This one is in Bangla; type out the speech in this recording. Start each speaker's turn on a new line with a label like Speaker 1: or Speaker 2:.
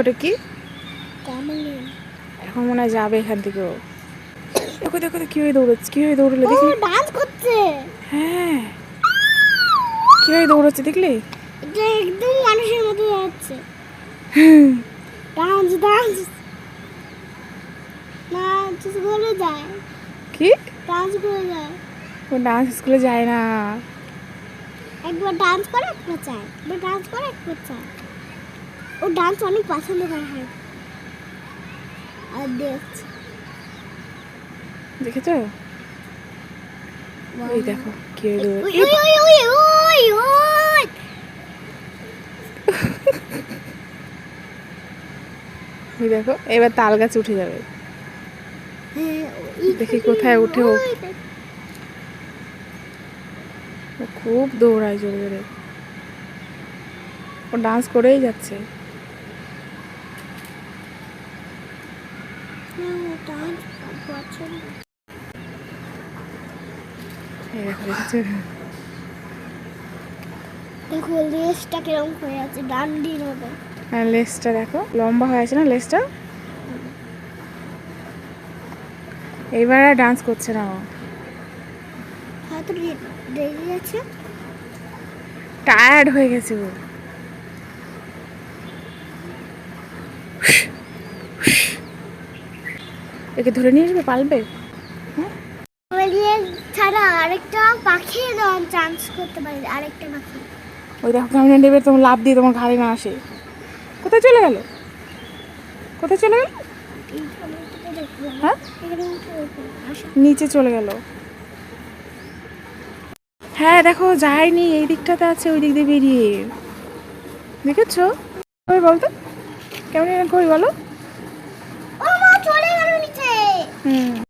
Speaker 1: ওটা কি? এখন মনে হয় যাবে এখান থেকে ও। দেখো দেখো দেখো কীভাবে দৌড়াচ্ছে কীভাবে দৌড়লে
Speaker 2: ও
Speaker 1: দেখলি
Speaker 2: ডান্স করছে।
Speaker 1: হ্যাঁ। কীভাবে দৌড়াচ্ছে দেখলি?
Speaker 2: এটা একদম মানুষের মতো যাচ্ছে ডান্স ডান্স যায়।
Speaker 1: কি?
Speaker 2: ডান্স করে যায়।
Speaker 1: ও ডান্স স্কুলে যায় না।
Speaker 2: একবার ডান্স করে একবার চায় একবার ডান্স করে একবার চায় ও ডান্স অনেক পছন্দ করে হয়। আর দেখছে।
Speaker 1: দেখেছ? ওই দেখো কীভাবে
Speaker 2: ওই
Speaker 1: দেখো এবার তাল গাছ উঠে যাবে।
Speaker 2: হ্যাঁ,
Speaker 1: দেখি কোথায় উঠে। ও। খুব দৌড়ায় জোরে জোরে। ও ডান্স করেই যাচ্ছে
Speaker 2: হ্যাঁ, ও ডান্স পছন্দ
Speaker 1: এই দেখো দেখেছ
Speaker 2: দেখো লেসটা কীরকম হয়ে আছে
Speaker 1: হ্যাঁ লেসটা দেখো লম্বা হয়ে না লেসটা এইবার আর ডান্স করছে না
Speaker 2: হয়তো রেগে গেছে।
Speaker 1: টায়ার্ড হয়ে গেছে ও। একে ধরে নিয়ে আসবে পালবে?
Speaker 2: বলিয়ে ছাড়া আরেকটা পাখি চান্স করতে পারি আরেকটা পাখি।
Speaker 1: ওই দেখো কেমন তোমার লাভ দিয়ে তোমার ঘাড়ে না আসে। কোথায় চলে গেল? কোথায় চলে গেল? হ্যাঁ? নিচে চলে গেল। হ্যাঁ দেখো যায়নি এই দিকটাতে আছে ওই দিক দিয়ে বেরিয়ে। দেখেছ? ওই বলতো? কেমন করি বলো।
Speaker 2: চলে গেল নিচে
Speaker 1: হুম